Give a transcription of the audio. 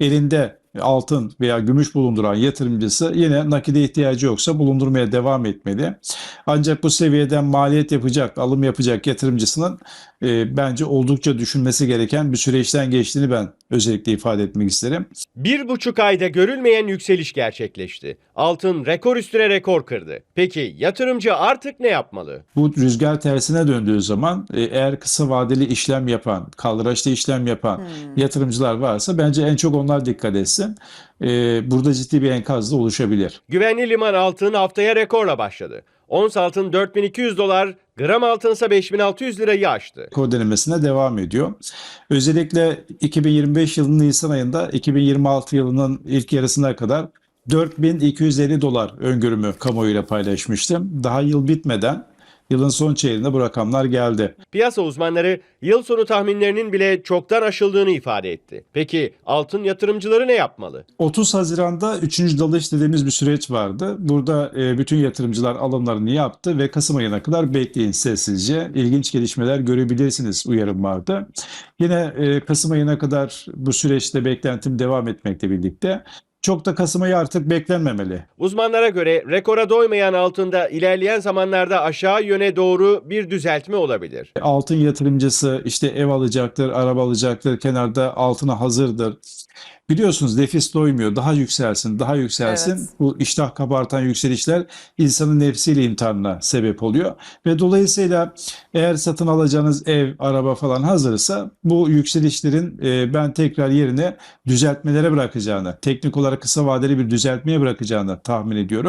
elinde altın veya gümüş bulunduran yatırımcısı yine nakide ihtiyacı yoksa bulundurmaya devam etmeli. Ancak bu seviyeden maliyet yapacak, alım yapacak yatırımcısının e, bence oldukça düşünmesi gereken bir süreçten geçtiğini ben özellikle ifade etmek isterim. Bir buçuk ayda görülmeyen yükseliş gerçekleşti. Altın rekor üstüne rekor kırdı. Peki yatırımcı artık ne yapmalı? Bu rüzgar tersine döndüğü zaman e, eğer kısa vadeli işlem yapan, kaldıraçlı işlem yapan yatırımcılar varsa bence en çok onlar dikkat etsin. E, burada ciddi bir enkaz da oluşabilir. Güvenli liman altın haftaya rekorla başladı. Ons altın 4200 dolar, gram altınsa 5600 lirayı aştı. rekor denemesine devam ediyor. Özellikle 2025 yılının Nisan ayında 2026 yılının ilk yarısına kadar 4250 dolar öngörümü kamuoyuyla paylaşmıştım. Daha yıl bitmeden yılın son çeyreğinde bu rakamlar geldi. Piyasa uzmanları yıl sonu tahminlerinin bile çoktan aşıldığını ifade etti. Peki altın yatırımcıları ne yapmalı? 30 Haziran'da 3. dalış dediğimiz bir süreç vardı. Burada e, bütün yatırımcılar alımlarını yaptı ve Kasım ayına kadar bekleyin sessizce. İlginç gelişmeler görebilirsiniz uyarım vardı. Yine e, Kasım ayına kadar bu süreçte beklentim devam etmekle birlikte çok da Kasım ayı artık beklenmemeli. Uzmanlara göre rekora doymayan altında ilerleyen zamanlarda aşağı yöne doğru bir düzeltme olabilir. Altın yatırımcısı işte ev alacaktır, araba alacaktır, kenarda altına hazırdır. Biliyorsunuz nefis doymuyor. Daha yükselsin, daha yükselsin. Evet. Bu iştah kabartan yükselişler insanın nefsiyle imtihanına sebep oluyor. Ve dolayısıyla eğer satın alacağınız ev, araba falan hazırsa bu yükselişlerin e, ben tekrar yerine düzeltmelere bırakacağını, teknik olarak kısa vadeli bir düzeltmeye bırakacağını tahmin ediyorum.